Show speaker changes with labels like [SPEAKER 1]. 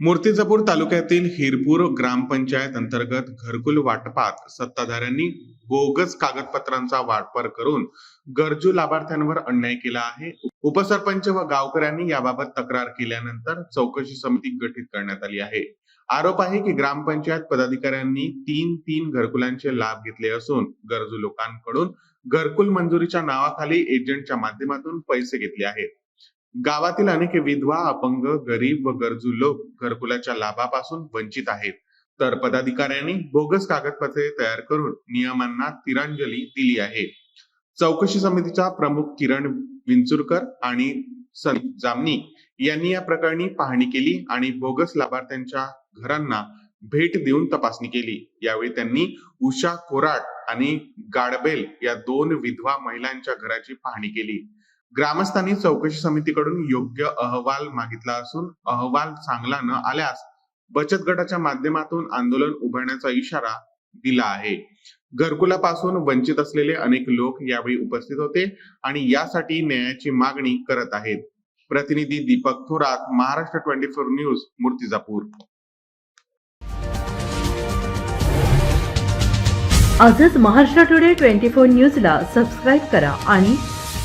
[SPEAKER 1] मूर्तिजापूर तालुक्यातील हिरपूर ग्रामपंचायत अंतर्गत घरकुल वाटपात सत्ताधाऱ्यांनी बोगस कागदपत्रांचा वापर करून गरजू लाभार्थ्यांवर अन्याय केला आहे. उपसरपंच व गावकऱ्यांनी याबाबत तक्रार केल्यानंतर चौकशी समिती गठीत करण्यात आली आहे. आरोप आहे की ग्रामपंचायत पदाधिकाऱ्यांनी तीन तीन घरकुलांचे लाभ घेतले असून गरजू लोकांकडून घरकुल मंजुरीच्या नावाखाली एजंटच्या माध्यमातून पैसे घेतले आहेत. गावातील अनेक विधवा अपंग गरीब व गरजू लोक घरकुलाच्या लाभापासून वंचित आहेत. तर पदाधिकाऱ्यांनी बोगस कागदपत्रे तयार करून नियमांना तिरांजली दिली आहे. चौकशी समितीचा प्रमुख किरण विंचुरकर आणि संदीप जामनी यांनी या प्रकरणी पाहणी केली आणि बोगस लाभार्थ्यांच्या घरांना भेट देऊन तपासणी केली. यावेळी त्यांनी उषा कोराट आणि गाडबेल या दोन विधवा महिलांच्या घराची पाहणी केली. ग्रामस्थांनी चौकशी समितीकडून योग्य अहवाल मागितला असून अहवाल चांगला न आल्यास बचत गटाच्या माध्यमातून आंदोलन उभारण्याचा इशारा दिला आहे. घरकुलापासून वंचित असलेले अनेक लोक यावेळी उपस्थित होते आणि यासाठी न्यायाची मागणी करत आहेत. प्रतिनिधी Deepak Thorat Maharashtra twenty four news Murtijapur.
[SPEAKER 2] आजच महाराष्ट्र टुडे ट्वेंटी फोर न्यूजला सबस्क्राईब करा आणि